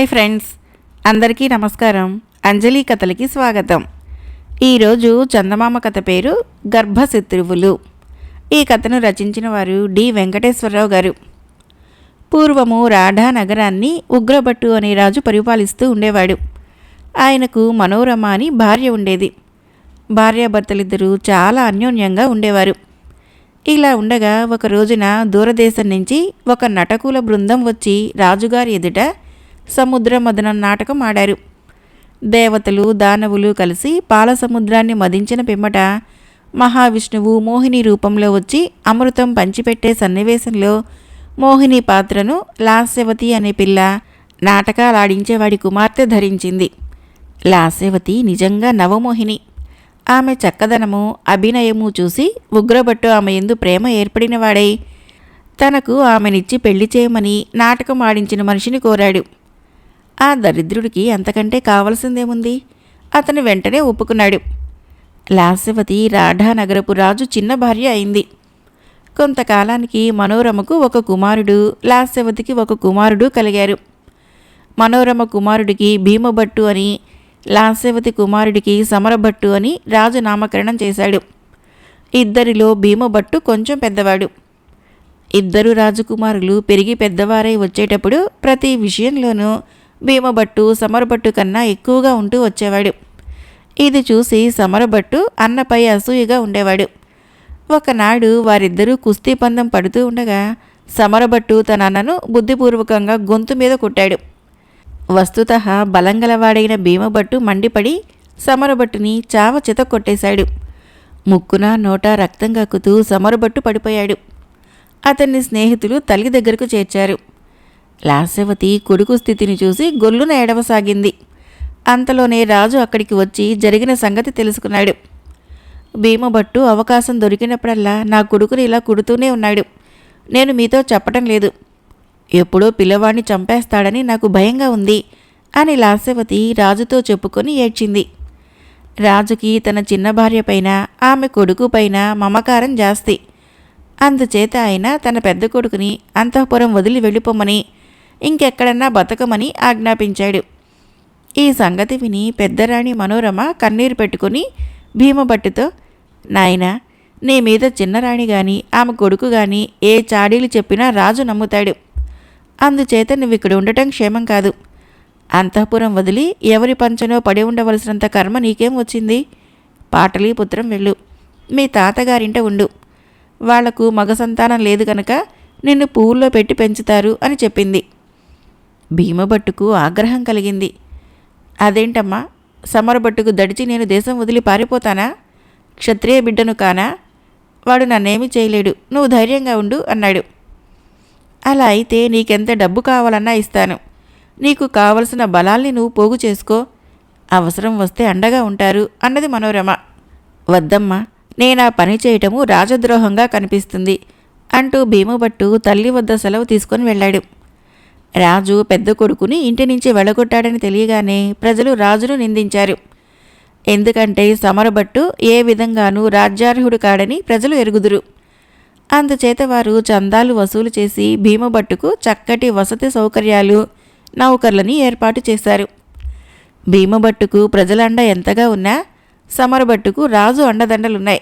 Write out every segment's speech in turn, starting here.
Hi friends. అందరికీ నమస్కారం. అంజలి కథలకి స్వాగతం. ఈరోజు చందమామ కథ పేరు గర్భశత్రువులు. ఈ కథను రచించిన వారు డి వెంకటేశ్వరరావు గారు. పూర్వము రాఢా నగరాన్ని ఉగ్రభట్టు అనే రాజు పరిపాలిస్తూ ఉండేవాడు. ఆయనకు మనోరమ అని భార్య ఉండేది. భార్యాభర్తలిద్దరూ చాలా అన్యోన్యంగా ఉండేవారు. ఇలా ఉండగా ఒక రోజున దూరదేశం నుంచి ఒక నటకుల బృందం వచ్చి రాజుగారి ఎదుట సముద్ర మదనం నాటకం ఆడారు. దేవతలు దానవులు కలిసి పాల సముద్రాన్ని మదించిన పిమ్మట మహావిష్ణువు మోహిని రూపంలో వచ్చి అమృతం పంచిపెట్టే సన్నివేశంలో మోహిని పాత్రను లాస్యవతి అనే పిల్ల నాటకాలాడించేవాడి కుమార్తె ధరించింది. లాస్యవతి నిజంగా నవమోహిని. ఆమె చక్కదనము అభినయము చూసి ఉగ్రభట్టు ఆమె ఎందు ప్రేమ ఏర్పడినవాడై తనకు ఆమెనిచ్చి పెళ్ళి చేయమని నాటకం ఆడించిన మనిషిని కోరాడు. ఆ దరిద్రుడికి అంతకంటే కావలసిందేముంది? అతను వెంటనే ఒప్పుకున్నాడు. లాస్యవతి రాఢానగరపు రాజు చిన్న భార్య అయింది. కొంతకాలానికి మనోరమకు ఒక కుమారుడు లాస్యవతికి ఒక కుమారుడు కలిగారు. మనోరమ కుమారుడికి భీమభట్టు అని లాస్యవతి కుమారుడికి సమరభట్టు అని రాజు నామకరణం చేశాడు. ఇద్దరిలో భీమభట్టు కొంచెం పెద్దవాడు. ఇద్దరు రాజకుమారులు పెరిగి పెద్దవారై వచ్చేటప్పుడు ప్రతి విషయంలోనూ భీమభట్టు సమరభట్టు కన్నా ఎక్కువగా ఉంటూ వచ్చేవాడు. ఇది చూసి సమరభట్టు అన్నపై అసూయగా ఉండేవాడు. ఒకనాడు వారిద్దరూ కుస్తీ పందెం పడుతూ ఉండగా సమరభట్టు తన అన్నను బుద్ధిపూర్వకంగా గొంతు మీద కొట్టాడు. వస్తుత బలంగలవాడైన భీమభట్టు మండిపడి సమరభట్టుని చావ చిత కొట్టేశాడు. ముక్కున నోట రక్తం కక్కుతూ సమరభట్టు పడిపోయాడు. అతన్ని స్నేహితులు తల్లి దగ్గరకు చేర్చారు. లాస్యవతి కొడుకు స్థితిని చూసి గొల్లున ఏడవసాగింది. అంతలోనే రాజు అక్కడికి వచ్చి జరిగిన సంగతి తెలుసుకున్నాడు. భీమభట్టు అవకాశం దొరికినప్పుడల్లా నా కొడుకుని ఇలా కుడుతూనే ఉన్నాడు. నేను మీతో చెప్పటం లేదు. ఎప్పుడో పిల్లవాడిని చంపేస్తాడని నాకు భయంగా ఉంది అని లాస్యవతి రాజుతో చెప్పుకొని ఏడ్చింది. రాజుకి తన చిన్న భార్య పైన ఆమె కొడుకు పైన మమకారం జాస్తి. అందుచేత ఆయన తన పెద్ద కొడుకుని అంతఃపురం వదిలి వెళ్ళిపోమని ఇంకెక్కడన్నా బతకమని ఆజ్ఞాపించాడు. ఈ సంగతి విని పెద్దరాణి మనోరమ కన్నీరు పెట్టుకుని భీమభట్టుతో నాయనా నీ మీద చిన్నరాణి గాని ఆమె కొడుకు గాని ఏ చాడీలు చెప్పినా రాజు నమ్ముతాడు. అందుచేత నువ్వు ఇక్కడ ఉండటం క్షేమం కాదు. అంతఃపురం వదిలి ఎవరి పంచనో పడి ఉండవలసినంత కర్మ నీకేం వచ్చింది? పాటలీపుత్రం వెళ్ళు. మీ తాతగారింట ఉండు. వాళ్ళకు మగ సంతానం లేదు కనుక నిన్ను పువ్వుల్లో పెట్టి పెంచుతారు అని చెప్పింది. భీమభట్టుకు ఆగ్రహం కలిగింది. అదేంటమ్మా? సమరభట్టుకు దడిచి నేను దేశం వదిలి పారిపోతానా? క్షత్రియ బిడ్డను కానా? వాడు నన్నేమీ చేయలేడు. నువ్వు ధైర్యంగా ఉండు అన్నాడు. అలా అయితే నీకెంత డబ్బు కావాలన్నా ఇస్తాను. నీకు కావలసిన బలాల్ని నువ్వు పోగు చేసుకో. అవసరం వస్తే అండగా ఉంటారు అన్నది మనోరమ. వద్దమ్మా నేను ఆ పని చేయటము రాజద్రోహంగా కనిపిస్తుంది అంటూ భీమభట్టు తల్లి వద్ద సెలవు తీసుకొని వెళ్ళాడు. రాజు పెద్ద కొడుకుని ఇంటి నుంచి వెళ్ళగొట్టాడని తెలియగానే ప్రజలు రాజును నిందించారు. ఎందుకంటే సమరభట్టు ఏ విధంగానూ రాజ్యార్హుడు కాడని ప్రజలు ఎరుగుదురు. అందుచేత వారు చందాలు వసూలు చేసి భీమభట్టుకు చక్కటి వసతి సౌకర్యాలు నౌకర్లని ఏర్పాటు చేశారు. భీమభట్టుకు ప్రజలండ ఎంతగా ఉన్నా సమరభట్టుకు రాజు అండదండలున్నాయి.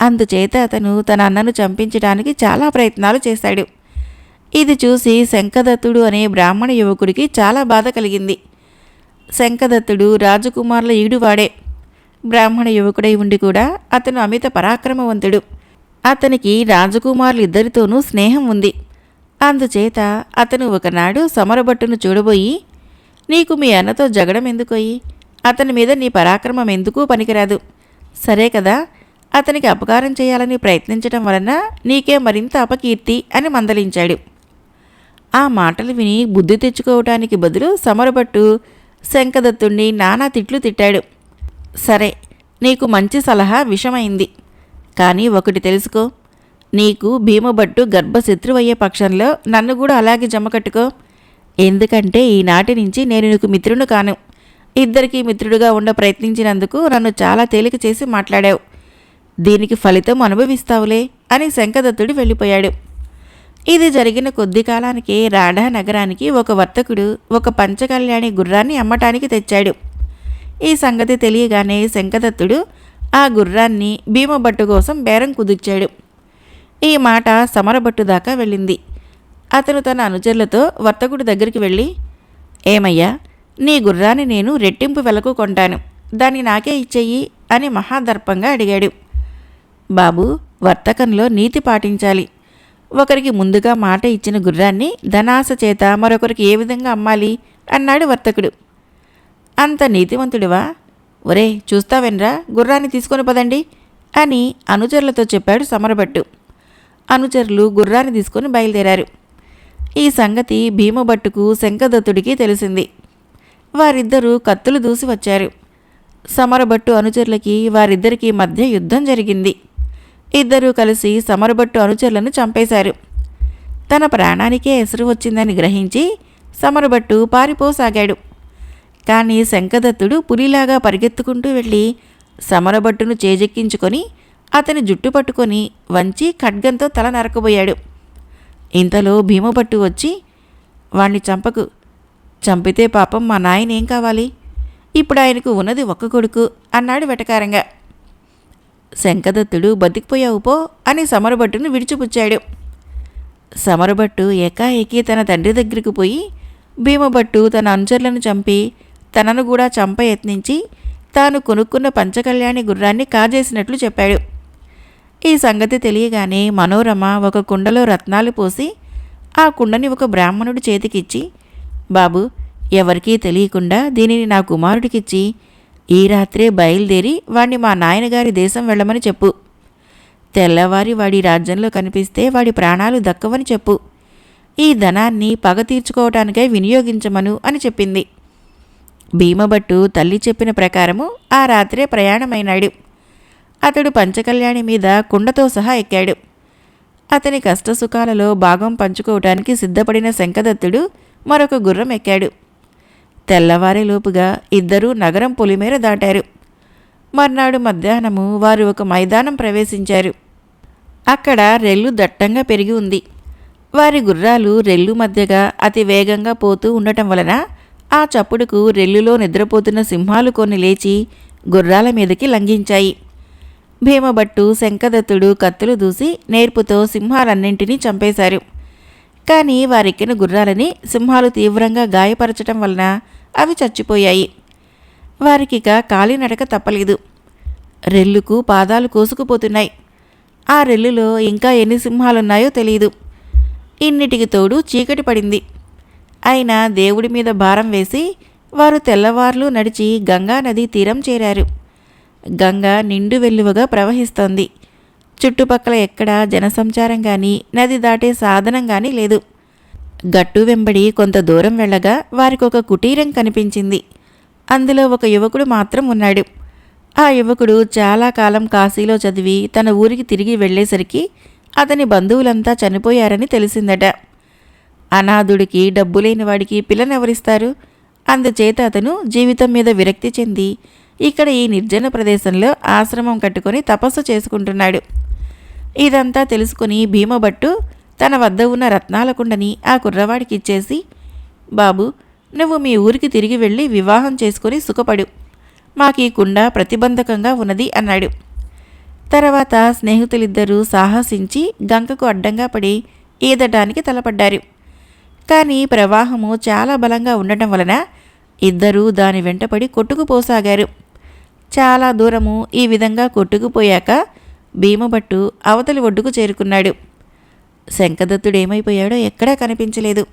అందుచేత అతను తన అన్నను చంపించడానికి చాలా ప్రయత్నాలు చేశాడు. ఇది చూసి శంఖదత్తుడు అనే బ్రాహ్మణ యువకుడికి చాలా బాధ కలిగింది. శంఖదత్తుడు రాజకుమారుల ఈడువాడే. బ్రాహ్మణ యువకుడై ఉండి కూడా అతను అమిత పరాక్రమవంతుడు. అతనికి రాజకుమారులిద్దరితోనూ స్నేహం ఉంది. అందుచేత అతను ఒకనాడు సమరభట్టును చూడబోయి నీకు మీ అన్నతో జగడం ఎందుకోయి? అతని మీద నీ పరాక్రమం ఎందుకు పనికిరాదు? సరే కదా అతనికి అపకారం చేయాలని ప్రయత్నించడం వలన నీకే మరింత అపకీర్తి అని మందలించాడు. ఆ మాటలు విని బుద్ధి తెచ్చుకోవటానికి బదులు సమరభట్టు శంఖదత్తుణ్ణి నానా తిట్లు తిట్టాడు. సరే నీకు మంచి సలహా విషమైంది. కానీ ఒకటి తెలుసుకో నీకు భీమభట్టు గర్భశత్రువయ్యే పక్షంలో నన్ను కూడా అలాగే జమకట్టుకో ఎందుకంటే ఈనాటి నుంచి నేను నీకు మిత్రుడు కాను. ఇద్దరికీ మిత్రుడుగా ఉండ ప్రయత్నించినందుకు నన్ను చాలా తేలిక చేసి మాట్లాడావు. దీనికి ఫలితం అనుభవిస్తావులే అని శంఖదత్తుడు వెళ్ళిపోయాడు. ఇది జరిగిన కొద్ది కాలానికి రాఢా నగరానికి ఒక వర్తకుడు ఒక పంచకళ్యాణి గుర్రాన్ని అమ్మటానికి తెచ్చాడు. ఈ సంగతి తెలియగానే శంకదత్తుడు ఆ గుర్రాన్ని భీమభట్టు కోసం బేరం కుదిర్చాడు. ఈ మాట సమరభట్టు దాకా వెళ్ళింది. అతను తన అనుచరులతో వర్తకుడి దగ్గరికి వెళ్ళి ఏమయ్యా నీ గుర్రాన్ని నేను రెట్టింపు వెలకు కొంటాను. దాన్ని నాకే ఇచ్చేయి అని మహాదర్పంగా అడిగాడు. బాబు వర్తకంలో నీతి పాటించాలి. ఒకరికి ముందుగా మాట ఇచ్చిన గుర్రాన్ని ధనాశ చేత మరొకరికి ఏ విధంగా అమ్మాలి? అన్నాడు వర్తకుడు. అంత నీతివంతుడివా ఒరే చూస్తావెన్రా గుర్రాన్ని తీసుకొని పదండి అని అనుచరులతో చెప్పాడు సమరభట్టు. అనుచరులు గుర్రాన్ని తీసుకొని బయలుదేరారు. ఈ సంగతి భీమభట్టుకు శంఖదత్తుడికి తెలిసింది. వారిద్దరూ కత్తులు దూసి వచ్చారు. సమరభట్టు అనుచరులకి వారిద్దరికీ మధ్య యుద్ధం జరిగింది. ఇద్దరూ కలిసి సమరభట్టు అనుచరులను చంపేశారు. తన ప్రాణానికే ఎసురు వచ్చిందని గ్రహించి సమరభట్టు పారిపోసాగాడు. కానీ శంఖదత్తుడు పులిలాగా పరిగెత్తుకుంటూ వెళ్ళి సమరభట్టును చేజెక్కించుకొని అతని జుట్టు పట్టుకొని వంచి ఖడ్గంతో తల నరకబోయాడు. ఇంతలో భీమభట్టు వచ్చి వాణ్ణి చంపకు. చంపితే పాపం మా నాయన ఏం కావాలి? ఇప్పుడు ఆయనకు ఉన్నది ఒక్క కొడుకు అన్నాడు వెటకారంగా. శంఖదత్తుడు బతికిపోయావు పో అని సమరభట్టును విడిచిపుచ్చాడు. సమరభట్టు ఏకాఏకి తన తండ్రి దగ్గరికి పోయి భీమభట్టు తన అనుచరులను చంపి తనను కూడా చంప యత్నించి తాను కొనుక్కున్న పంచకళ్యాణి గుర్రాన్ని కాజేసినట్లు చెప్పాడు. ఈ సంగతి తెలియగానే మనోరమ ఒక కుండలో రత్నాలు పోసి ఆ కుండని ఒక బ్రాహ్మణుడి చేతికిచ్చి బాబు ఎవరికీ తెలియకుండా దీనిని నా కుమారుడికిచ్చి ఈ రాత్రే బయలుదేరి వాణ్ణి మా నాయనగారి దేశం వెళ్ళమని చెప్పు. తెల్లవారి వాడి రాజ్యంలో కనిపిస్తే వాడి ప్రాణాలు దక్కవని చెప్పు. ఈ ధనాన్ని పగ తీర్చుకోవటానికై వినియోగించమను అని చెప్పింది. భీమభట్టు తల్లి చెప్పిన ప్రకారము ఆ రాత్రే ప్రయాణమైనాడు. అతడు పంచకళ్యాణి మీద కుండతో సహా ఎక్కాడు. అతని కష్టసుఖాలలో భాగం పంచుకోవటానికి సిద్ధపడిన శంఖదత్తుడు మరొక గుర్రం ఎక్కాడు. తెల్లవారేలోపుగా ఇద్దరూ నగరం పొలిమేర దాటారు. మర్నాడు మధ్యాహ్నము వారు ఒక మైదానం ప్రవేశించారు. అక్కడ రెల్లు దట్టంగా పెరిగి ఉంది. వారి గుర్రాలు రెల్లు మధ్యగా అతి వేగంగా పోతూ ఉండటం వలన ఆ చప్పుడుకు రెల్లులో నిద్రపోతున్న సింహాలు కొన్ని లేచి గుర్రాల మీదకి లంఘించాయి. భీమభట్టు శంఖదత్తుడు కత్తులు దూసి నేర్పుతో సింహాలన్నింటినీ చంపేశారు. కానీ వారెక్కిన గుర్రాలని సింహాలు తీవ్రంగా గాయపరచటం వలన అవి చచ్చిపోయాయి. వారికిక కాలినడక తప్పలేదు. రెల్లుకు పాదాలు కోసుకుపోతున్నాయి. ఆ రెల్లులో ఇంకా ఎన్ని సింహాలున్నాయో తెలియదు ఇన్నిటికి తోడు చీకటి పడింది. అయినా దేవుడి మీద భారం వేసి వారు తెల్లవార్లు నడిచి గంగా నది తీరం చేరారు. గంగ నిండు వెల్లువగా ప్రవహిస్తోంది. చుట్టుపక్కల ఎక్కడా జనసంచారం కానీ నది దాటే సాధనం కానీ లేదు. గట్టు వెంబడి కొంత దూరం వెళ్ళగా వారికి ఒక కుటీరం కనిపించింది. అందులో ఒక యువకుడు మాత్రం ఉన్నాడు. ఆ యువకుడు చాలా కాలం కాశీలో చదివి తన ఊరికి తిరిగి వెళ్ళేసరికి అతని బంధువులంతా చనిపోయారని తెలిసిందట. అనాథుడికి డబ్బు లేని వాడికి పిల్లనెవరిస్తారు? అందుచేత అతను జీవితం మీద విరక్తి చెంది ఇక్కడ ఈ నిర్జన ప్రదేశంలో ఆశ్రమం కట్టుకొని తపస్సు చేసుకుంటున్నాడు. ఇదంతా తెలుసుకుని భీమభట్టు తన వద్ద ఉన్న రత్నాల కుండని ఆ కుర్రవాడికి ఇచ్చేసి బాబు నువ్వు మీ ఊరికి తిరిగి వెళ్ళి వివాహం చేసుకుని సుఖపడు. మాకు ఈ కుండ ప్రతిబంధకంగా ఉన్నది అన్నాడు. తర్వాత స్నేహితులిద్దరూ సాహసించి గంకకు అడ్డంగా పడి ఈదటానికి తలపడ్డారు. కానీ ప్రవాహము చాలా బలంగా ఉండటం వలన ఇద్దరూ దాని వెంటపడి కొట్టుకుపోసాగారు. చాలా దూరము ఈ విధంగా కొట్టుకుపోయాక భీమభట్టు అవతలి ఒడ్డుకు చేరుకున్నాడు. శంఖదత్తుడు ఏమైపోయాడో ఎక్కడా కనిపించలేదు.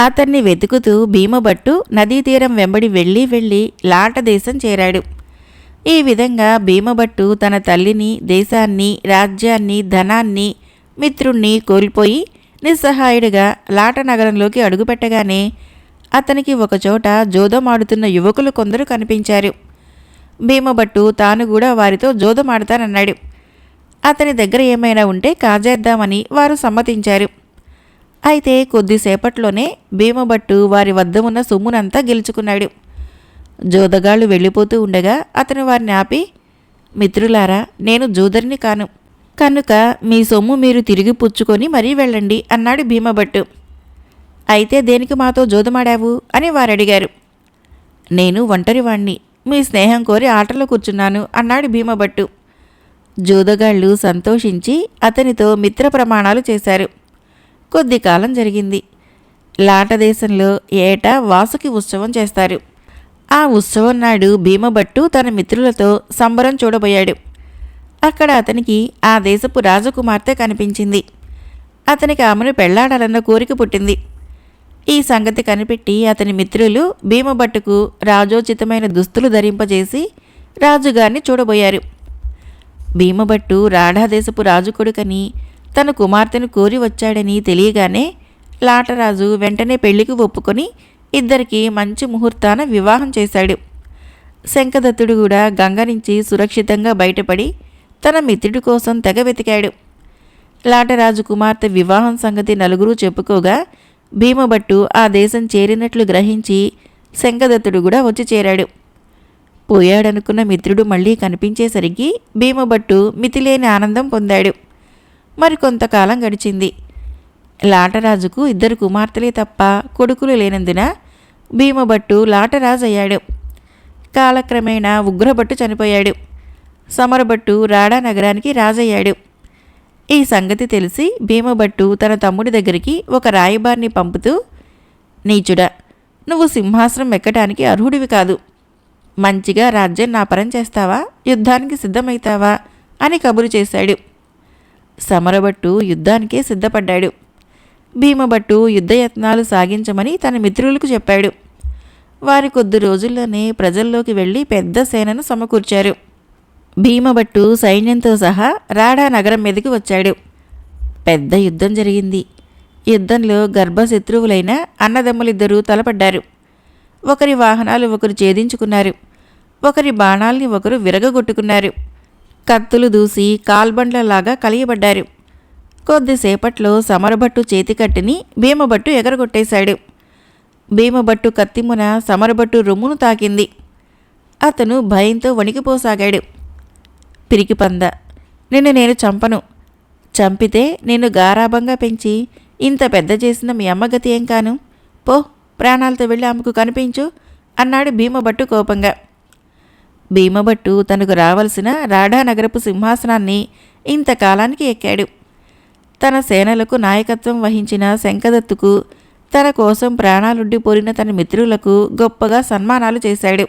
అతన్ని వెతుకుతూ భీమభట్టు నదీ తీరం వెంబడి వెళ్ళి వెళ్ళి లాట దేశం చేరాడు. ఈ విధంగా భీమభట్టు తన తల్లిని దేశాన్ని రాజ్యాన్ని ధనాన్ని మిత్రుణ్ణి కోల్పోయి నిస్సహాయుడిగా లాట నగరంలోకి అడుగుపెట్టగానే అతనికి ఒకచోట జోదమాడుతున్న యువకులు కొందరు కనిపించారు. భీమభట్టు తాను కూడా వారితో జోదమాడతానన్నాడు. అతని దగ్గర ఏమైనా ఉంటే కాజేద్దామని వారు సమ్మతించారు. అయితే కొద్దిసేపట్లోనే భీమభట్టు వారి వద్ద ఉన్న సొమ్మునంతా గెలుచుకున్నాడు. జోదగాళ్ళు వెళ్ళిపోతూ ఉండగా అతను వారిని ఆపి మిత్రులారా నేను జోదరిని కాను. కనుక మీ సొమ్ము మీరు తిరిగి పుచ్చుకొని మరీ వెళ్ళండి అన్నాడు భీమభట్టు. అయితే దేనికి మాతో జోదమాడావు? అని వారడిగారు. నేను ఒంటరివాణ్ణి. మీ స్నేహం కోరి ఆటలో కూర్చున్నాను అన్నాడు భీమభట్టు. జూదగాళ్ళు సంతోషించి అతనితో మిత్ర ప్రమాణాలు చేశారు. కొద్ది కాలం జరిగింది. లాట దేశంలో ఏటా వాసుకి ఉత్సవం చేస్తారు. ఆ ఉత్సవం నాడు భీమభట్టు తన మిత్రులతో సంబరం చూడబోయాడు. అక్కడ అతనికి ఆ దేశపు రాజకుమార్తె కనిపించింది. అతనికి ఆమెను పెళ్ళాడాలన్న కోరిక పుట్టింది. ఈ సంగతి కనిపెట్టి అతని మిత్రులు భీమభట్టుకు రాజోచితమైన దుస్తులు ధరింపజేసి రాజుగారిని చూడబోయారు. భీమభట్టు రాఢాదేశపు రాజు కొడుకని తన కుమార్తెను కోరి వచ్చాడని తెలియగానే లాటరాజు వెంటనే పెళ్ళికి ఒప్పుకొని ఇద్దరికి మంచి ముహూర్తాన వివాహం చేశాడు. శంఖదత్తుడు కూడా గంగ నుంచి సురక్షితంగా బయటపడి తన మిత్రుడి కోసం తెగ వెతికాడు. లాటరాజు కుమార్తె వివాహం సంగతి నలుగురు చెప్పుకోగా భీమభట్టు ఆ దేశం చేరినట్లు గ్రహించి శంఖదత్తుడు కూడా వచ్చి చేరాడు. పోయాడనుకున్న మిత్రుడు మళ్ళీ కనిపించేసరికి భీమభట్టు మితిలేని ఆనందం పొందాడు. మరి కొంతకాలం గడిచింది. లాటరాజుకు ఇద్దరు కుమార్తెలే తప్ప కొడుకులు లేనందున భీమభట్టు లాటరాజు అయ్యాడు కాలక్రమేణా ఉగ్రభట్టు చనిపోయాడు. సమరభట్టు రాడా నగరానికి రాజయ్యాడు. ఈ సంగతి తెలిసి భీమభట్టు తన తమ్ముడి దగ్గరికి ఒక రాయబారిని పంపుతూ నీచుడా నువ్వు సింహాసనం ఎక్కటానికి అర్హుడివి కాదు. మంచిగా రాజ్యం నా పరం చేస్తావా? యుద్ధానికి సిద్ధమవుతావా అని కబురు చేశాడు. సమరభట్టు యుద్ధానికే సిద్ధపడ్డాడు. భీమభట్టు యుద్ధయత్నాలు సాగించమని తన మిత్రులకు చెప్పాడు. వారి కొద్ది రోజుల్లోనే ప్రజల్లోకి వెళ్ళి పెద్ద సేనను సమకూర్చారు. భీమభట్టు సైన్యంతో సహా రాడా నగరం మీదకి వచ్చాడు. పెద్ద యుద్ధం జరిగింది. యుద్ధంలో గర్భశత్రువులైన అన్నదమ్ములిద్దరూ తలపడ్డారు. ఒకరి వాహనాలు ఒకరు ఛేదించుకున్నారు. ఒకరి బాణాల్ని ఒకరు విరగగొట్టుకున్నారు. కత్తులు దూసి కాల్బండ్లలాగా కలియబడ్డారు. కొద్దిసేపట్లో సమరభట్టు చేతికట్టిని భీమభట్టు ఎగరగొట్టేశాడు. భీమభట్టు కత్తిమున సమరభట్టు రొమ్మును తాకింది. అతను భయంతో వణికిపోసాగాడు. పిరికిపంద నిన్ను నేను చంపను. చంపితే నేను గారాభంగా పెంచి ఇంత పెద్ద చేసిన మీ అమ్మగతి ఏం కాను? పో ప్రాణాలతో వెళ్ళి ఆమెకు కనిపించు అన్నాడు భీమభట్టు కోపంగా. భీమభట్టు తనకు రావలసిన రాఢానగరపు సింహాసనాన్ని ఇంతకాలానికి ఎక్కాడు. తన సేనలకు నాయకత్వం వహించిన శంఖదత్తుకు తన కోసం ప్రాణాలుడ్డి పోరిన తన మిత్రులకు గొప్పగా సన్మానాలు చేశాడు.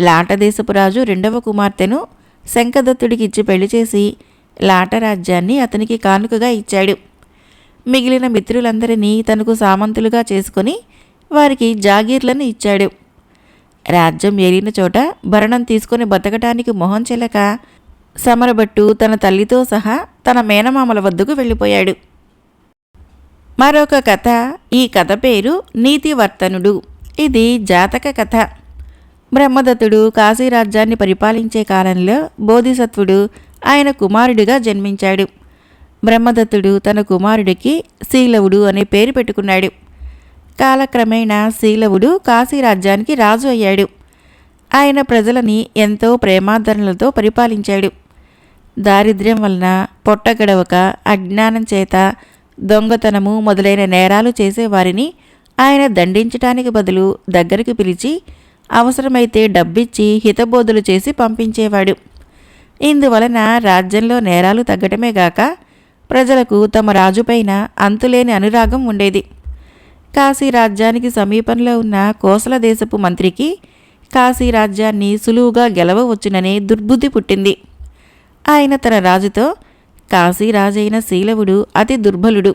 లాటదేశపు రాజు రెండవ కుమార్తెను శంఖదత్తుడికిచ్చి పెళ్ళి చేసి లాట రాజ్యాన్ని అతనికి కానుకగా ఇచ్చాడు. మిగిలిన మిత్రులందరినీ తనకు సామంతులుగా చేసుకొని వారికి జాగీర్లను ఇచ్చాడు. రాజ్యం ఏలిన చోట భరణం తీసుకొని బతకటానికి మొహం చెలక సమరభట్టు తన తల్లితో సహా తన మేనమామల వద్దకు వెళ్ళిపోయాడు. మరొక కథ ఈ కథ పేరు నీతివర్తనుడు. ఇది జాతక కథ. బ్రహ్మదత్తుడు కాశీరాజ్యాన్ని పరిపాలించే కాలంలో బోధిసత్వుడు ఆయన కుమారుడిగా జన్మించాడు. బ్రహ్మదత్తుడు తన కుమారుడికి శీలవుడు అనే పేరు పెట్టుకున్నాడు. కాలక్రమేణా శీలవుడు కాశీరాజ్యానికి రాజు అయ్యాడు. ఆయన ప్రజలని ఎంతో ప్రేమాదరణలతో పరిపాలించాడు. దారిద్ర్యం వలన పొట్టగడవక అజ్ఞానం చేత దొంగతనము మొదలైన నేరాలు చేసేవారిని ఆయన దండించటానికి బదులు దగ్గరికి పిలిచి అవసరమైతే డబ్బిచ్చి హితబోధులు చేసి పంపించేవాడు. ఇందువలన రాజ్యంలో నేరాలు తగ్గటమే గాక ప్రజలకు తమ రాజుపైన అంతులేని అనురాగం ఉండేది. కాశీ రాజ్యానికి సమీపంలో ఉన్న కోసల దేశపు మంత్రికి కాశీ రాజ్యాన్ని సులువుగా గెలవవచ్చుననే దుర్బుద్ధి పుట్టింది. ఆయన తన రాజుతో కాశీ రాజైన శీలవుడు అతి దుర్బలుడు.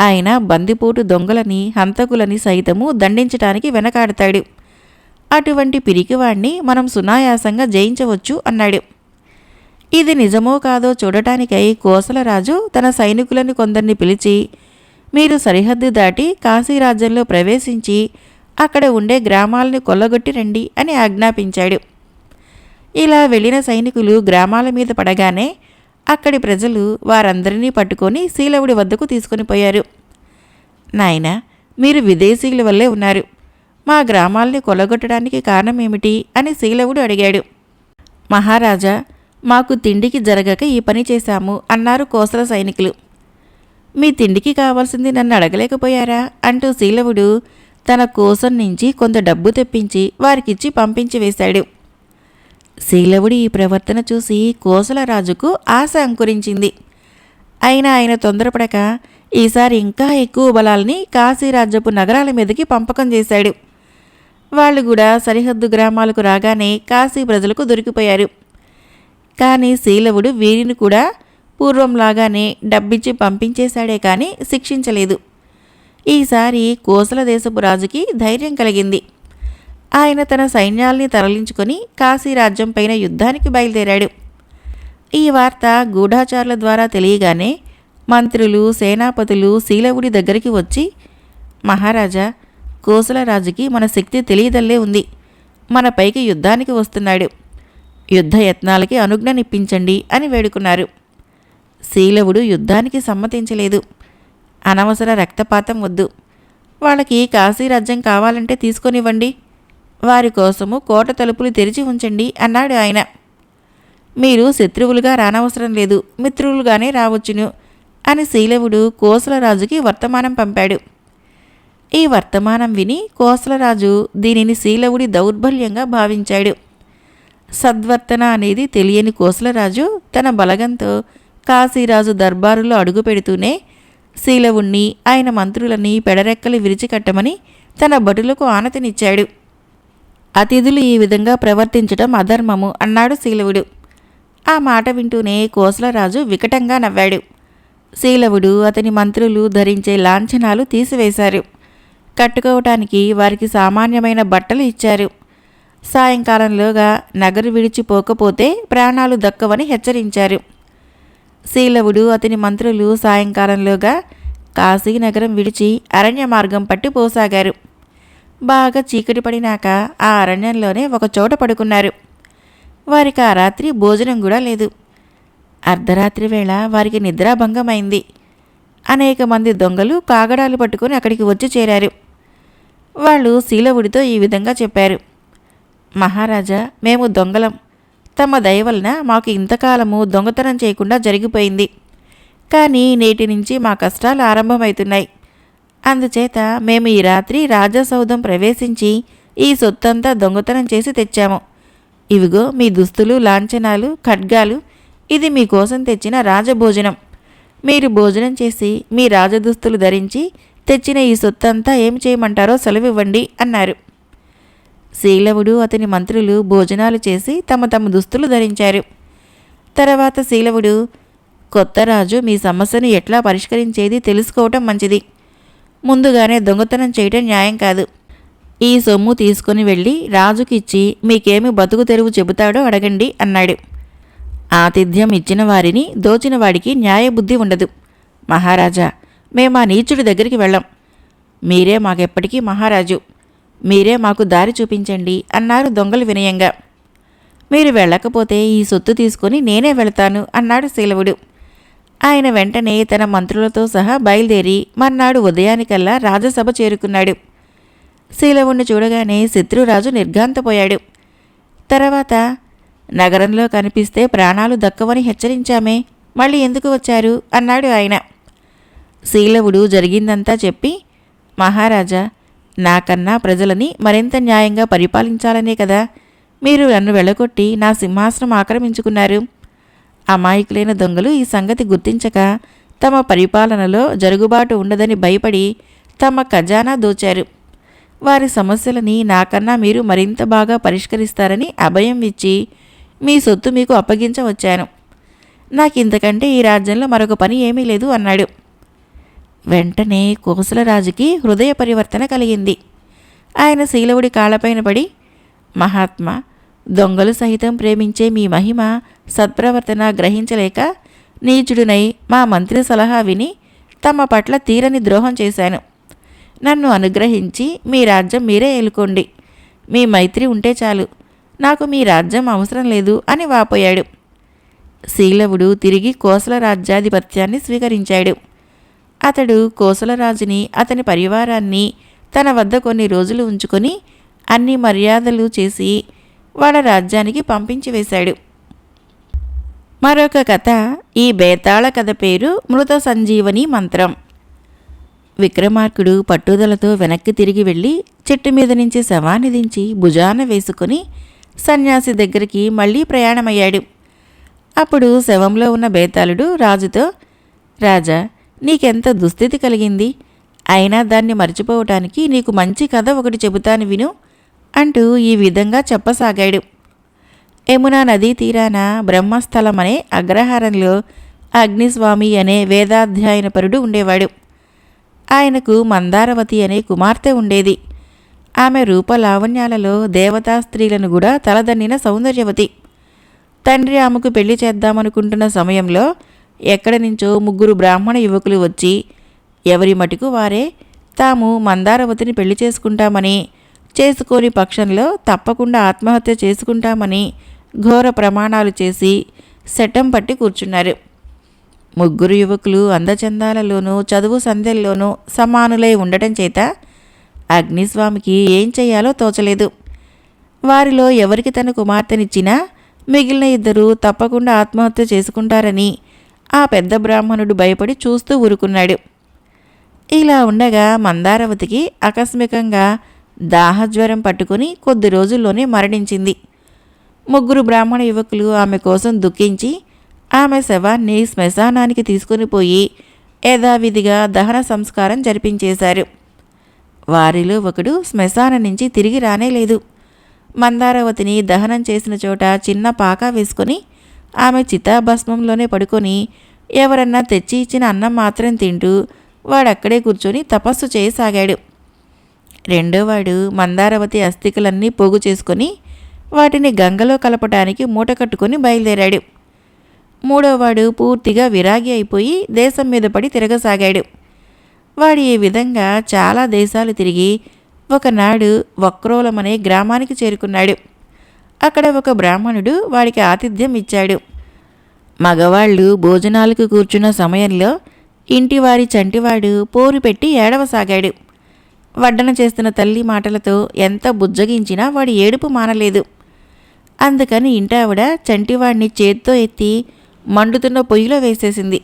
ఆయన బందిపోటు దొంగలని హంతకులని సైతము దండించటానికి వెనకాడతాడు. అటువంటి పిరికివాణ్ణి మనం సునాయాసంగా జయించవచ్చు అన్నాడు. ఇది నిజమో కాదో చూడటానికై కోసలరాజు తన సైనికులను కొందరిని పిలిచి మీరు సరిహద్దు దాటి కాశీరాజ్యంలో ప్రవేశించి అక్కడ ఉండే గ్రామాలను కొల్లగొట్టి రండి అని ఆజ్ఞాపించాడు. ఇలా వెళ్ళిన సైనికులు గ్రామాల మీద పడగానే అక్కడి ప్రజలు వారందరినీ పట్టుకొని శీలవుడి వద్దకు తీసుకుని పోయారు. నాయనా మీరు విదేశీయుల వల్లే ఉన్నారు. మా గ్రామాల్ని కొలగొట్టడానికి కారణమేమిటి అని శీలవుడు అడిగాడు. మహారాజా మాకు తిండికి జరగక ఈ పని చేశాము అన్నారు కోసల సైనికులు. మీ తిండికి కావాల్సింది నన్ను అడగలేకపోయారా? అంటూ శీలవుడు తన కోసం నుంచి కొంత డబ్బు తెప్పించి వారికిచ్చి పంపించి వేశాడు. శీలవుడి ఈ ప్రవర్తన చూసి కోసల రాజుకు ఆశ అంకురించింది. అయినా ఆయన తొందరపడక ఈసారి ఇంకా ఎక్కువ బలాల్ని కాశీరాజ్యపు నగరాల మీదకి పంపకం చేశాడు. వాళ్ళు కూడా సరిహద్దు గ్రామాలకు రాగానే కాశీ ప్రజలకు దొరికిపోయారు. కానీ శీలవుడు వీరిని కూడా పూర్వంలాగానే డబ్బిచ్చి పంపించేశాడే కానీ శిక్షించలేదు. ఈసారి కోసల దేశపు రాజుకి ధైర్యం కలిగింది. ఆయన తన సైన్యాల్ని తరలించుకొని కాశీరాజ్యం పైన యుద్ధానికి బయలుదేరాడు. ఈ వార్త గూఢాచారుల ద్వారా తెలియగానే మంత్రులు సేనాపతులు శీలవుడి దగ్గరికి వచ్చి మహారాజా కోసలరాజుకి మన శక్తి తెలియదల్లే ఉంది. మన పైకి యుద్ధానికి వస్తున్నాడు. యుద్ధ యత్నాలకి అనుజ్ఞనిప్పించండి అని వేడుకున్నారు. శీలవుడు యుద్ధానికి సమ్మతించలేదు. అనవసర రక్తపాతం వద్దు. వాళ్ళకి కాశీరాజ్యం కావాలంటే తీసుకొనివ్వండి. వారి కోసము కోట తలుపులు తెరిచి ఉంచండి అన్నాడు ఆయన. మీరు శత్రువులుగా రానవసరం లేదు. మిత్రులుగానే రావచ్చును అని శీలవుడు కోసలరాజుకి వర్తమానం పంపాడు. ఈ వర్తమానం విని కోసలరాజు దీనిని శీలవుడి దౌర్బల్యంగా భావించాడు. సద్వర్తన అనేది తెలియని కోసలరాజు తన బలగంతో కాశీరాజు దర్బారులో అడుగుపెడుతూనే శీలవుణ్ణి ఆయన మంత్రులని పెడరెక్కలు విరిచికట్టమని తన భటులకు ఆనతినిచ్చాడు. అతిథులు ఈ విధంగా ప్రవర్తించడం అధర్మము అన్నాడు శీలవుడు ఆ మాట వింటూనే కోసలరాజు వికటంగా నవ్వాడు. శీలవుడు అతని మంత్రులు ధరించే లాంఛనాలు తీసివేశారు. కట్టుకోవటానికి వారికి సామాన్యమైన బట్టలు ఇచ్చారు. సాయంకాలంలోగా నగరు విడిచిపోకపోతే ప్రాణాలు దక్కవని హెచ్చరించారు. శీలవుడు అతని మంత్రులు సాయంకాలంలోగా కాశీనగరం విడిచి అరణ్య మార్గం పట్టి పోసాగారు. బాగా చీకటి పడినాక ఆ అరణ్యంలోనే ఒక చోట పడుకున్నారు. వారికి ఆ రాత్రి భోజనం కూడా లేదు. అర్ధరాత్రి వేళ వారికి నిద్రాభంగమైంది. అనేక మంది దొంగలు కాగడాలు పట్టుకొని అక్కడికి వచ్చి చేరారు. వాళ్ళు శీలవుడితో ఈ విధంగా చెప్పారు. మహారాజా మేము దొంగలం. తమ దయ వలన మాకు ఇంతకాలము దొంగతనం చేయకుండా జరిగిపోయింది. కానీ నేటి నుంచి మా కష్టాలు ఆరంభమవుతున్నాయి. అందుచేత మేము ఈ రాత్రి రాజసౌధం ప్రవేశించి ఈ సొత్తంతా దొంగతనం చేసి తెచ్చాము. ఇవిగో మీ దుస్తులు లాంఛనాలు ఖడ్గాలు ఇది మీకోసం తెచ్చిన రాజభోజనం. మీరు భోజనం చేసి మీ రాజదుస్తులు ధరించి తెచ్చిన ఈ సొత్తంతా ఏం చేయమంటారో సెలవివ్వండి అన్నారు. శీలవుడు అతని మంత్రులు భోజనాలు చేసి తమ తమ దుస్తులు ధరించారు. తర్వాత శీలవుడు కొత్త రాజు మీ సమస్యను ఎట్లా పరిష్కరించేది తెలుసుకోవటం మంచిది. ముందుగానే దొంగతనం చేయటం న్యాయం కాదు. ఈ సొమ్ము తీసుకుని వెళ్ళి రాజుకిచ్చి మీకేమి బతుకు తెరువు చెబుతాడో అడగండి అన్నాడు. ఆతిథ్యం ఇచ్చిన వారిని దోచిన వాడికి న్యాయబుద్ధి ఉండదు. మహారాజా మేము ఆ నీచుడి దగ్గరికి వెళ్ళం. మీరే మాకెప్పటికీ మహారాజు. మీరే మాకు దారి చూపించండి అన్నారు దొంగలు వినయంగా. మీరు వెళ్ళకపోతే ఈ సొత్తు తీసుకొని నేనే వెళతాను అన్నాడు శీలవుడు. ఆయన వెంటనే తన మంత్రులతో సహా బయలుదేరి మర్నాడు ఉదయానికల్లా రాజసభ చేరుకున్నాడు. శీలవుణ్ణి చూడగానే శత్రురాజు నిర్ఘాంతపోయాడు. తర్వాత నగరంలో కనిపిస్తే ప్రాణాలు దక్కవని హెచ్చరించామే మళ్ళీ ఎందుకు వచ్చారు? అన్నాడు ఆయన. శీలవుడు జరిగిందంతా చెప్పి మహారాజా నాకన్నా ప్రజలని మరింత న్యాయంగా పరిపాలించాలనే కదా. మీరు నన్ను వెళ్ళగొట్టి నా సింహాసనం ఆక్రమించుకున్నారు. అమాయకులైన దొంగలు ఈ సంగతి గుర్తించక తమ పరిపాలనలో జరుగుబాటు ఉండదని భయపడి తమ ఖజానా దోచారు. వారి సమస్యలని నాకన్నా మీరు మరింత బాగా పరిష్కరిస్తారని అభయం ఇచ్చి మీ సొత్తు మీకు అప్పగించవచ్చాను. నాకింతకంటే ఈ రాజ్యంలో మరొక పని ఏమీ లేదు అన్నాడు. వెంటనే కోసలరాజుకి హృదయ పరివర్తన కలిగింది. ఆయన శీలవుడి కాళ్ళపైన పడి మహాత్మా దొంగలు సహితం ప్రేమించే మీ మహిమ సత్ప్రవర్తన గ్రహించలేక నీచుడునై మా మంత్రి సలహా విని తమ పట్ల తీరని ద్రోహం చేశాను. నన్ను అనుగ్రహించి మీ రాజ్యం మీరే ఏలుకోండి. మీ మైత్రి ఉంటే చాలు. నాకు మీ రాజ్యం అవసరం లేదు అని వాపోయాడు. శీలవుడు తిరిగి కోసల రాజ్యాధిపత్యాన్ని స్వీకరించాడు. అతడు కోసలరాజుని అతని పరివారాన్ని తన వద్ద కొన్ని రోజులు ఉంచుకొని అన్ని మర్యాదలు చేసి వాళ్ళ రాజ్యానికి పంపించి వేశాడు. మరొక కథ ఈ బేతాళ కథ పేరు మృత సంజీవని మంత్రం. విక్రమార్కుడు పట్టుదలతో వెనక్కి తిరిగి వెళ్ళి చెట్టు మీద నుంచి శవాన్ని దించి భుజాన వేసుకుని సన్యాసి దగ్గరికి మళ్ళీ ప్రయాణమయ్యాడు. అప్పుడు శవంలో ఉన్న బేతాళుడు రాజుతో రాజా నీకెంత దుస్థితి కలిగింది? అయినా దాన్ని మర్చిపోవటానికి నీకు మంచి కథ ఒకటి చెబుతాను విను అంటూ ఈ విధంగా చెప్పసాగాడు. యమునా నదీ తీరాన బ్రహ్మస్థలం అనే అగ్రహారంలో అగ్నిస్వామి అనే వేదాధ్యాయనపరుడు ఉండేవాడు. ఆయనకు మందారవతి అనే కుమార్తె ఉండేది. ఆమె రూపలావణ్యాలలో దేవతా స్త్రీలను కూడా తలదన్నిన సౌందర్యవతి. తండ్రి ఆమెకు పెళ్ళి చేద్దామనుకుంటున్న సమయంలో ఎక్కడి నుంచో ముగ్గురు బ్రాహ్మణ యువకులు వచ్చి ఎవరి మటుకు వారే తాము మందారవతిని పెళ్ళి చేసుకుంటామని చేసుకోని పక్షంలో తప్పకుండా ఆత్మహత్య చేసుకుంటామని ఘోర ప్రమాణాలు చేసి శటం పట్టి కూర్చున్నారు. ముగ్గురు యువకులు అందచందాలలోనూ చదువు సంధ్యల్లోనూ సమానులై ఉండటం చేత అగ్నిస్వామికి ఏం చేయాలో తోచలేదు. వారిలో ఎవరికి తన కుమార్తెనిచ్చినా మిగిలిన ఇద్దరు తప్పకుండా ఆత్మహత్య చేసుకుంటారని ఆ పెద్ద బ్రాహ్మణుడు భయపడి చూస్తూ ఊరుకున్నాడు. ఇలా ఉండగా మందారవతికి ఆకస్మికంగా దాహజ్వరం పట్టుకుని కొద్ది రోజుల్లోనే మరణించింది. ముగ్గురు బ్రాహ్మణ యువకులు ఆమె కోసం దుఃఖించి ఆమె శవాన్ని శ్మశానానికి తీసుకుని పోయి యథావిధిగా దహన సంస్కారం జరిపించేశారు. వారిలో ఒకడు శ్మశాన నుంచి తిరిగి రానేలేదు. మందారవతిని దహనం చేసిన చోట చిన్న పాక వేసుకొని ఆమె చితాభస్మంలోనే పడుకొని ఎవరన్నా తెచ్చి ఇచ్చిన అన్నం మాత్రం తింటూ వాడక్కడే కూర్చొని తపస్సు చేయసాగాడు. రెండోవాడు మందారవతి అస్థికలన్నీ పోగు చేసుకొని వాటిని గంగలో కలపటానికి మూట కట్టుకొని బయలుదేరాడు. మూడోవాడు పూర్తిగా విరాగి అయిపోయి దేశం మీద పడి తిరగసాగాడు. వాడు ఈ విధంగా చాలా దేశాలు తిరిగి ఒకనాడు వక్రోలమనే గ్రామానికి చేరుకున్నాడు. అక్కడ ఒక బ్రాహ్మణుడు వాడికి ఆతిథ్యం ఇచ్చాడు. మగవాళ్ళు భోజనాలకు కూర్చున్న సమయంలో ఇంటివారి చంటివాడు పోరు పెట్టి ఏడవసాగాడు. వడ్డన చేస్తున్న తల్లి మాటలతో ఎంత బుజ్జగించినా వాడి ఏడుపు మానలేదు. అందుకని ఇంటావిడ చంటివాడిని చేత్తో ఎత్తి మండుతున్న పొయ్యిలో వేసేసింది.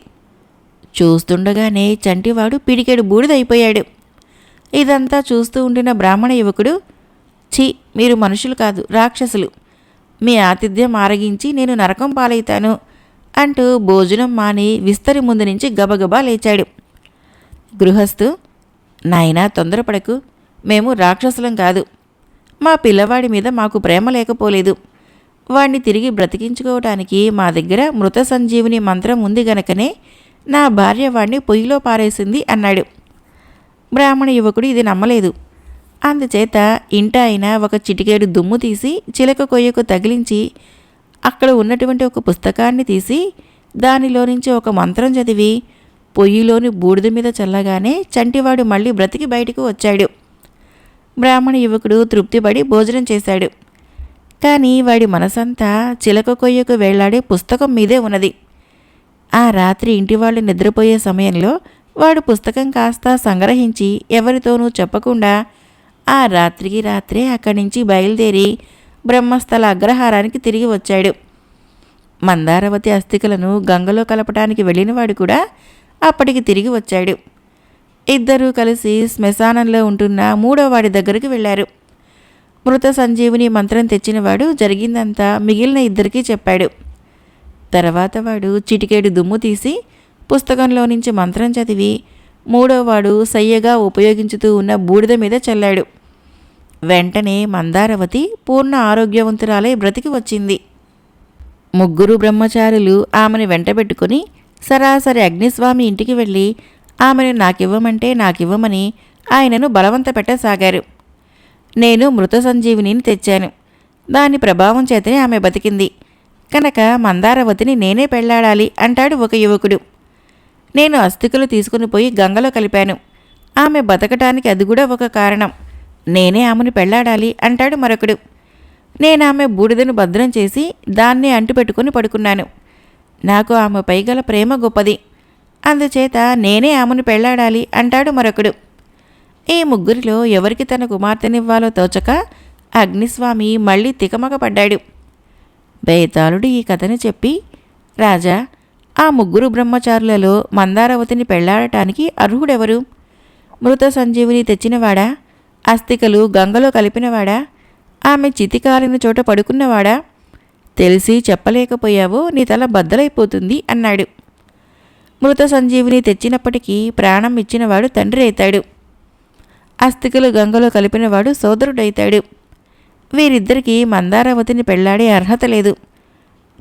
చూస్తుండగానే చంటివాడు పిడికెడు బూడిదైపోయాడు. ఇదంతా చూస్తూ ఉండిన బ్రాహ్మణ యువకుడు ఛీ మీరు మనుషులు కాదు రాక్షసులు. మీ ఆతిథ్యం ఆరగించి నేను నరకం పాలైతాను అంటూ భోజనం మాని విస్తరి ముందు నుంచి గబగబా లేచాడు. గృహస్థు నాయనా తొందరపడకు మేము రాక్షసులం కాదు. మా పిల్లవాడి మీద మాకు ప్రేమ లేకపోలేదు. వాణ్ణి తిరిగి బ్రతికించుకోవటానికి మా దగ్గర మృత సంజీవిని మంత్రం ఉంది గనకనే నా భార్య వాణ్ణి పొయ్యిలో పారేసింది అన్నాడు. బ్రాహ్మణ యువకుడు ఇది నమ్మలేదు. అందుచేత ఇంట ఆయన ఒక చిటికేడు దుమ్ము తీసి చిలక కొయ్యకు తగిలించి అక్కడ ఉన్నటువంటి ఒక పుస్తకాన్ని తీసి దానిలో నుంచి ఒక మంత్రం చదివి పొయ్యిలోని బూడిద మీద చల్లగానే చంటివాడు మళ్ళీ బ్రతికి బయటకు వచ్చాడు. బ్రాహ్మణ యువకుడు తృప్తిపడి భోజనం చేశాడు. కానీ వాడి మనసంతా చిలక కొయ్యకు వేళ్ళాడే పుస్తకం మీదే ఉన్నది. ఆ రాత్రి ఇంటి వాళ్ళు నిద్రపోయే సమయంలో వాడు పుస్తకం కాస్త సంగ్రహించి ఎవరితోనూ చెప్పకుండా ఆ రాత్రికి రాత్రే అక్కడి నుంచి బయలుదేరి బ్రహ్మస్థల అగ్రహారానికి తిరిగి వచ్చాడు. మందారవతి అస్థికలను గంగలో కలపటానికి వెళ్ళినవాడు కూడా అప్పటికి తిరిగి వచ్చాడు. ఇద్దరూ కలిసి శ్మశానంలో ఉంటున్న మూడో వాడి దగ్గరికి వెళ్ళారు. మృత సంజీవుని మంత్రం తెచ్చినవాడు జరిగిందంతా మిగిలిన ఇద్దరికీ చెప్పాడు. తర్వాత వాడు చిటికేడు దుమ్ము తీసి పుస్తకంలో నుంచి మంత్రం చదివి మూడోవాడు సయ్యగా ఉపయోగించుతూ ఉన్న బూడిద మీద చల్లాడు. వెంటనే మందారవతి పూర్ణ ఆరోగ్యవంతురాలై బ్రతికి వచ్చింది. ముగ్గురు బ్రహ్మచారులు ఆమెను వెంటబెట్టుకుని సరాసరి అగ్నిస్వామి ఇంటికి వెళ్ళి ఆమెను నాకివ్వమంటే నాకివ్వమని ఆయనను బలవంత పెట్టసాగారు నేను మృత సంజీవినిని తెచ్చాను. దాని ప్రభావం చేతనే ఆమె బతికింది. కనుక మందారవతిని నేనే పెళ్ళాడాలి అంటాడు ఒక యువకుడు. నేను అస్థికలు తీసుకుని పోయి గంగలో కలిపాను. ఆమె బతకటానికి అది కూడా ఒక కారణం. నేనే ఆమెను పెళ్ళాడాలి అంటాడు మరొకడు. నేను ఆమె బూడిదను భద్రం చేసి దాన్ని అంటిపెట్టుకుని పడుకున్నాను. నాకు ఆమె పైగల ప్రేమ గొప్పది. అందుచేత నేనే ఆమెను పెళ్ళాడాలి అంటాడు మరొకడు. ఈ ముగ్గురిలో ఎవరికి తన కుమార్తెనివ్వాలో తోచక అగ్నిస్వామి మళ్ళీ తికమక పడ్డాడు. బేతాళుడు ఈ కథను చెప్పి రాజా ఆ ముగ్గురు బ్రహ్మచారులలో మందారవతిని పెళ్ళాడటానికి అర్హుడెవరు? మృత సంజీవిని తెచ్చినవాడా? అస్థికలు గంగలో కలిపినవాడా? ఆమె చితికాలిన చోట పడుకున్నవాడా? తెలిసి చెప్పలేకపోయావో నీ తల బద్దలైపోతుంది అన్నాడు. మృత సంజీవిని తెచ్చినప్పటికీ ప్రాణం ఇచ్చినవాడు తండ్రి అవుతాడు అస్థికలు గంగలో కలిపినవాడు సోదరుడైతాడు. వీరిద్దరికీ మందారవతిని పెళ్ళాడే అర్హత లేదు.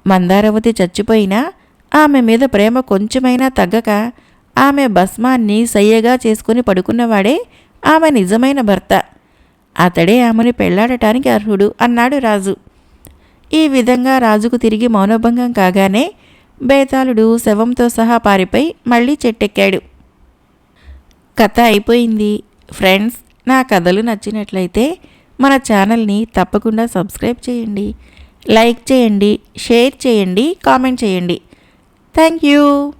మందారవతి చచ్చిపోయినా ఆమె మీద ప్రేమ కొంచెమైనా తగ్గక ఆమె భస్మాన్ని సయ్యగా చేసుకుని పడుకున్నవాడే ఆమె నిజమైన భర్త. అతడే ఆమెను పెళ్ళాడటానికి అర్హుడు అన్నాడు రాజు. ఈ విధంగా రాజుకు తిరిగి మౌనభంగం కాగానే బేతాళుడు శవంతో సహా పారిపై మళ్ళీ చెట్టెక్కాడు. కథ అయిపోయింది. ఫ్రెండ్స్ నా కథలు నచ్చినట్లయితే మన ఛానల్ని తప్పకుండా సబ్స్క్రైబ్ చేయండి. లైక్ చేయండి షేర్ చేయండి కామెంట్ చేయండి. Thank you.